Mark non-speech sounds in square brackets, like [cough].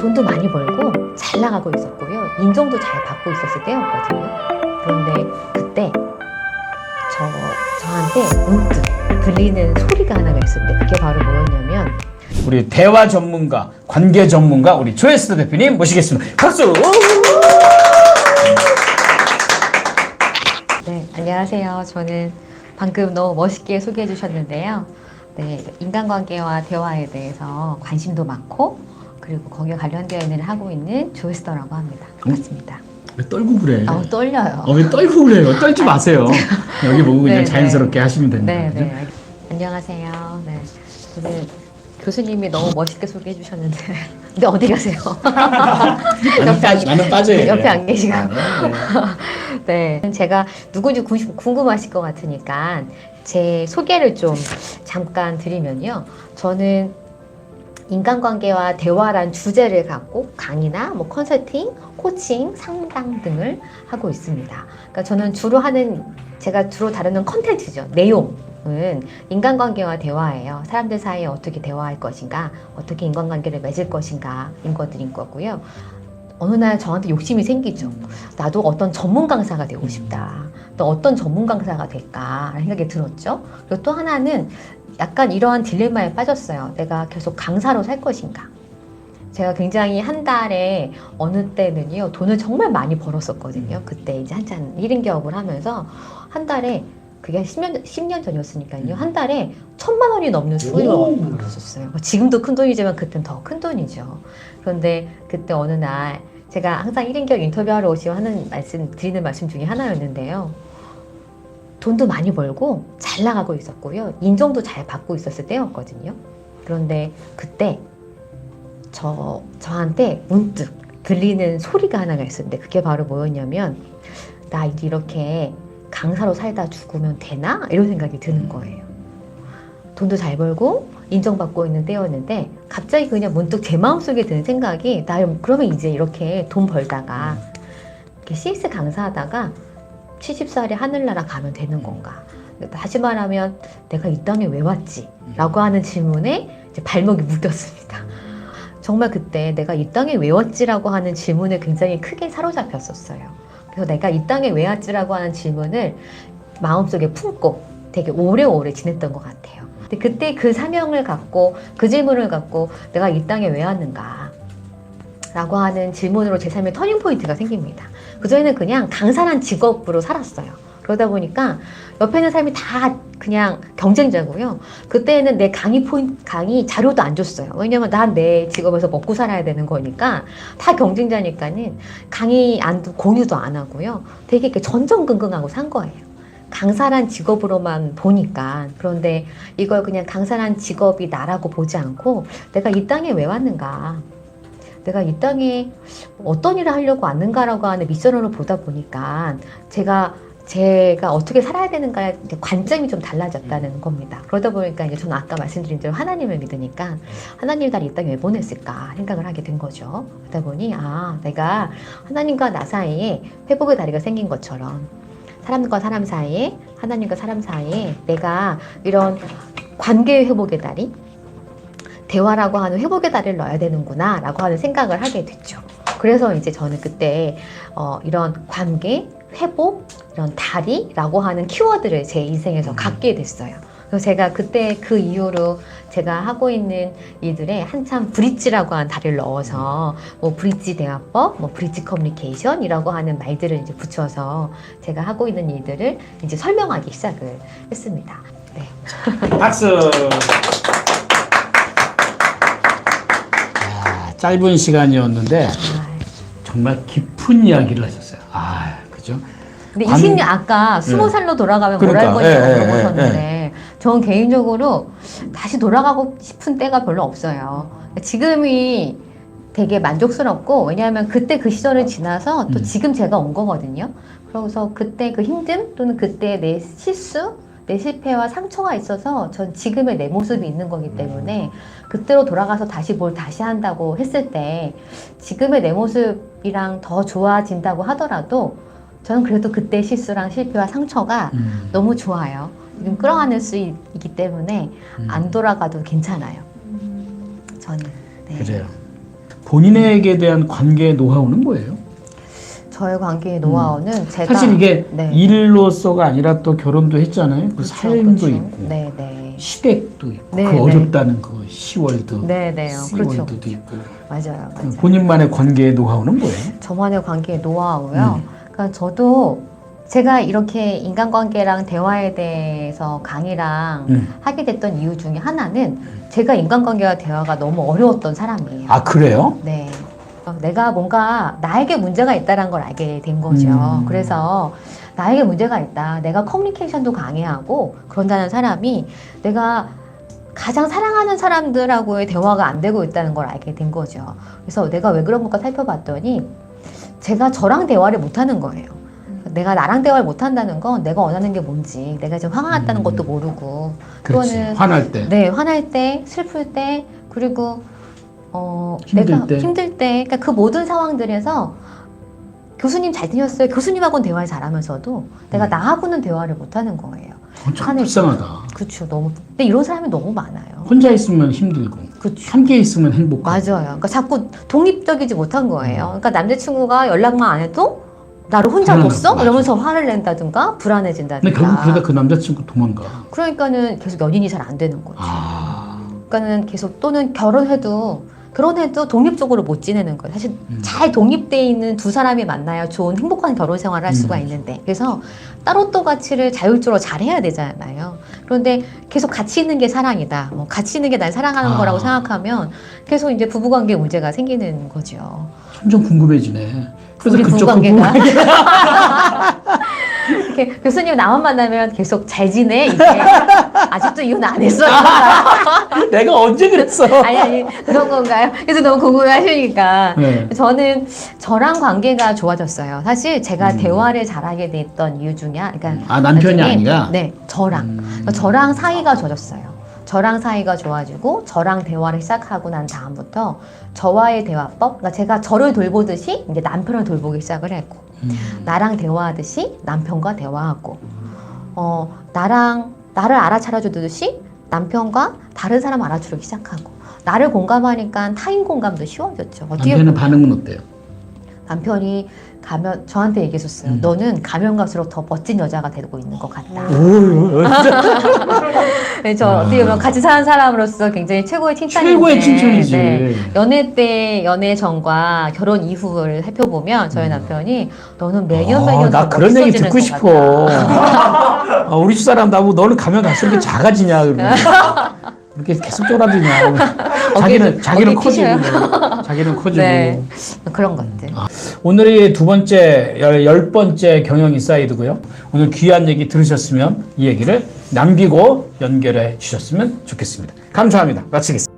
돈도 많이 벌고 잘 나가고 있었고요. 인정도 잘 받고 있었을 때였거든요. 그런데 그때 저 저한테 문득 들리는 소리가 하나가 있었는데 그게 바로 뭐였냐면 우리 대화 전문가, 관계 전문가 우리 조에스터 대표님 모시겠습니다. 박수! 네, 안녕하세요. 저는 방금 너무 멋있게 소개해 주셨는데요. 네, 인간관계와 대화에 대해서 관심도 많고 그리고 거기에 관련되어 있는 하고 있는 조에스터라고 합니다. 반갑습니다. 왜 떨고 그래? 아우 떨려요. 어, 왜 떨고 그래요? 떨지 마세요. [laughs] 여기 보고 그냥 네, 자연스럽게 하시면 됩니다. 네, 그죠? 네. 안녕하세요. 네. 오늘 교수님이 너무 멋있게 소개해 주셨는데 [laughs] 근데 어디 가세요? 나는, 빠, 나는 빠져야 [laughs] 옆에. 안 계시고. 아, 네. 네. 제가 누군지 구- 궁금하실 것 같으니까 제 소개를 좀 잠깐 드리면요. 저는 인간관계와 대화란 주제를 갖고 강의나 뭐 컨설팅, 코칭, 상담 등을 하고 있습니다. 그러니까 저는 주로 하는 제가 주로 다루는 컨텐츠죠. 내용 은 인간관계와 대화예요. 사람들 사이에 어떻게 대화할 것인가, 어떻게 인간관계를 맺을 것인가인 것들인 거고요. 어느 날 저한테 욕심이 생기죠. 나도 어떤 전문 강사가 되고 싶다. 또 어떤 전문 강사가 될까라는 생각이 들었죠. 그리고 또 하나는 약간 이러한 딜레마에 빠졌어요. 내가 계속 강사로 살 것인가. 제가 굉장히 한 달에 어느 때는요, 돈을 정말 많이 벌었었거든요. 그때 이제 한참 1인 기업을 하면서 한 달에 그게 한 10년, 10년 전이었으니까요. 한 달에 천만 원이 넘는 수익을 오. 벌었었어요. 뭐 지금도 큰 돈이지만 그땐 더 큰 돈이죠. 그런데 그때 어느 날 제가 항상 1인 기업 인터뷰하러 오시면 하는 말씀, 드리는 말씀 중에 하나였는데요. 돈도 많이 벌고 잘 나가고 있었고요. 인정도 잘 받고 있었을 때였거든요. 그런데 그때 저, 저한테 문득 들리는 소리가 하나가 있었는데 그게 바로 뭐였냐면 나 이제 이렇게 강사로 살다 죽으면 되나? 이런 생각이 드는 거예요. 돈도 잘 벌고 인정받고 있는 때였는데 갑자기 그냥 문득 제 마음속에 드는 생각이 나 그러면 이제 이렇게 돈 벌다가 이렇게 CS 강사하다가 70살에 하늘나라 가면 되는 건가? 다시 말하면 내가 이 땅에 왜 왔지? 라고 하는 질문에 이제 발목이 묶였습니다. 정말 그때 내가 이 땅에 왜 왔지라고 하는 질문에 굉장히 크게 사로잡혔었어요. 그래서 내가 이 땅에 왜 왔지라고 하는 질문을 마음속에 품고 되게 오래오래 지냈던 것 같아요. 근데 그때 그 사명을 갖고 그 질문을 갖고 내가 이 땅에 왜 왔는가 라고 하는 질문으로 제 삶의 터닝포인트가 생깁니다. 그전에는 그냥 강사란 직업으로 살았어요. 그러다 보니까 옆에 있는 사람이 다 그냥 경쟁자고요. 그때는 내 강의 포인 강의 자료도 안 줬어요. 왜냐면 난 내 직업에서 먹고 살아야 되는 거니까 다 경쟁자니까는 강의 안 두- 공유도 안 하고요. 되게 이렇게 전전긍긍하고 산 거예요. 강사란 직업으로만 보니까 그런데 이걸 그냥 강사란 직업이 나라고 보지 않고 내가 이 땅에 왜 왔는가 내가 이 땅에 어떤 일을 하려고 왔는가라고 하는 미션으로 보다 보니까 제가 제가 어떻게 살아야 되는가에 관점이 좀 달라졌다는 겁니다. 그러다 보니까 이제 저는 아까 말씀드린 대로 하나님을 믿으니까 하나님 나를 이 땅에 왜 보냈을까 생각을 하게 된 거죠. 그러다 보니 아 내가 하나님과 나 사이에 회복의 다리가 생긴 것처럼 사람과 사람 사이에 하나님과 사람 사이에 내가 이런 관계의 회복의 다리 대화라고 하는 회복의 다리를 넣어야 되는구나 라고 하는 생각을 하게 됐죠. 그래서 이제 저는 그때 어, 이런 관계, 회복, 이런 다리라고 하는 키워드를 제 인생에서 갖게 됐어요. 그래서 제가 그때 그 이후로 제가 하고 있는 일들에 한참 브릿지라고 하는 다리를 넣어서 뭐 브릿지 대화법, 뭐 브릿지 커뮤니케이션이라고 하는 말들을 이제 붙여서 제가 하고 있는 일들을 이제 설명하기 시작을 했습니다. 네. 박수! 아, 짧은 시간이었는데 아, 정말 깊은 이야기를 하셨어요. 아, 그죠? 근데 관- 20년 아까 스무 네. 살로 돌아가면 뭘 그러니까, 할 거냐고 예, 예, 물어보셨는데 저는 개인적으로 다시 돌아가고 싶은 때가 별로 없어요. 지금이 되게 만족스럽고 왜냐하면 그때 그 시절을 지나서 또 음. 지금 제가 온 거거든요. 그래서 그때 그 힘듦 또는 그때 내 실수 내 실패와 상처가 있어서 전 지금의 내 모습이 있는 거기 때문에 그때로 돌아가서 다시 뭘 다시 한다고 했을 때 지금의 내 모습이랑 더 좋아진다고 하더라도 저는 그래도 그때 실수랑 실패와 상처가 음, 너무 좋아요. 지금 끌어안을 수 있, 기 때문에 음. 안 돌아가도 괜찮아요. 저는. 네. 그래요. 본인에게 대한 관계 노하우는 뭐예요? 저의 관계의 노하우는 제가 음. 사실 이게 네. 일로서가 아니라 또 결혼도 했잖아요. 그 그쵸, 삶도 그쵸. 있고 네, 네. 시댁도 있고 네, 그 네. 어렵다는 그 시월드, 네, 네요. 그렇죠. 시월드도 있고 맞아요. 맞아요. 본인만의 관계의 노하우는 뭐예요? 저만의 관계의 노하우요. 음. 그러니까 저도 제가 이렇게 인간관계랑 대화에 대해서 강의랑 음. 하게 됐던 이유 중에 하나는 제가 인간관계와 대화가 너무 어려웠던 사람이에요. 아 그래요? 네. 어, 내가 뭔가 나에게 문제가 있다는 걸 알게 된 거죠. 음. 그래서 나에게 문제가 있다. 내가 커뮤니케이션도 강해하고 그런다는 사람이 내가 가장 사랑하는 사람들하고의 대화가 안 되고 있다는 걸 알게 된 거죠. 그래서 내가 왜 그런 걸까 살펴봤더니 제가 저랑 대화를 못 하는 거예요. 내가 나랑 대화를 못 한다는 건 내가 원하는 게 뭔지, 내가 지금 화가 났다는 음. 것도 모르고, 그렇지. 그거는 화날 때. 네, 화날 때, 슬플 때, 그리고 어, 힘들 내가 때. 힘들 때, 그러니까 그 모든 상황들에서 교수님 잘 지냈어요. 교수님하고는 대화를 잘하면서도 내가 음. 나하고는 대화를 못 하는 거예요. 어, 참. 불쌍하다. 그렇죠. 너무. 근데 이런 사람이 너무 많아요. 혼자 있으면 힘들고 그렇죠. 함께 있으면 행복하고. 맞아요. 그러니까 자꾸 독립적이지 못한 거예요. 그러니까 남자친구가 연락만 안 해도 나를 혼자 화나는 뒀어? 거, 이러면서 화를 낸다든가 불안해진다든가. 그러다 그 남자친구 도망가. 그러니까는 계속 연인이 잘 안 되는 거죠. 아. 그러니까는 계속 또는 결혼해도 결혼해도 독립적으로 못 지내는 거예요. 사실 음. 잘 독립돼 있는 두 사람이 만나야 좋은 행복한 결혼 생활을 할 수가 음. 있는데 그래서 따로 또 가치를 자율적으로 잘 해야 되잖아요. 그런데 계속 같이 있는 게 사랑이다. 뭐 같이 있는 게 날 사랑하는 아. 거라고 생각하면 계속 이제 부부관계 문제가 생기는 거죠. 점점 궁금해지네. 그래서 우리 그쪽 그 부부관계가? [laughs] 이렇게 교수님 나만 만나면 계속 잘 지내 이게 [laughs] 아직도 이혼 안 했어요. [laughs] 내가 언제 그랬어? 아니 아니 그런 건가요? 그래서 너무 궁금해하시니까 네. 저는 저랑 관계가 좋아졌어요. 사실 제가 음. 대화를 잘하게 됐던 이유 중에 하- 그러니까 아 남편이 나중에 아니라. 네 저랑 음. 그러니까 저랑 사이가 좋아졌어요. 저랑 사이가 좋아지고 저랑 대화를 시작하고 난 다음부터 저와의 대화법, 그러니까 제가 저를 돌보듯이 이제 남편을 돌보기 시작을 했고 음. 나랑 대화하듯이 남편과 대화하고 어 나랑 나를 알아차려 주듯이 남편과 다른 사람 알아주기 시작하고 나를 공감하니까 타인 공감도 쉬워졌죠. 어떻게 남편의 반응은 어때요? 남편이 가면 저한테 얘기했었어요. 음. 너는 가면 갈수록 더 멋진 여자가 되고 있는 것 같다. 오, [laughs] 네, 저 아. 어떻게 보면 같이 사는 사람으로서 굉장히 최고의 칭찬인데 최고의 칭찬이지. 네. 연애 때 연애 전과 결혼 이후를 살펴보면 저희 남편이 너는 매년 아, 매년 나더 그런 얘기 멋있어지는 듣고 것 싶어. 같다. [laughs] 아, 우리 집사람 나보고 너는 가면 갈수록 이렇게 작아지냐 그러면 [laughs] 이렇게 계속 쫄아드냐. 자기는 [laughs] 자기는 어깨 커지고 자기는 커지고. [laughs] 네. 그런 것들. 오늘이 두 번째 열, 열 번째 경영 인사이드고요. 오늘 귀한 얘기 들으셨으면 이 얘기를 남기고 연결해 주셨으면 좋겠습니다. 감사합니다. 마치겠습니다.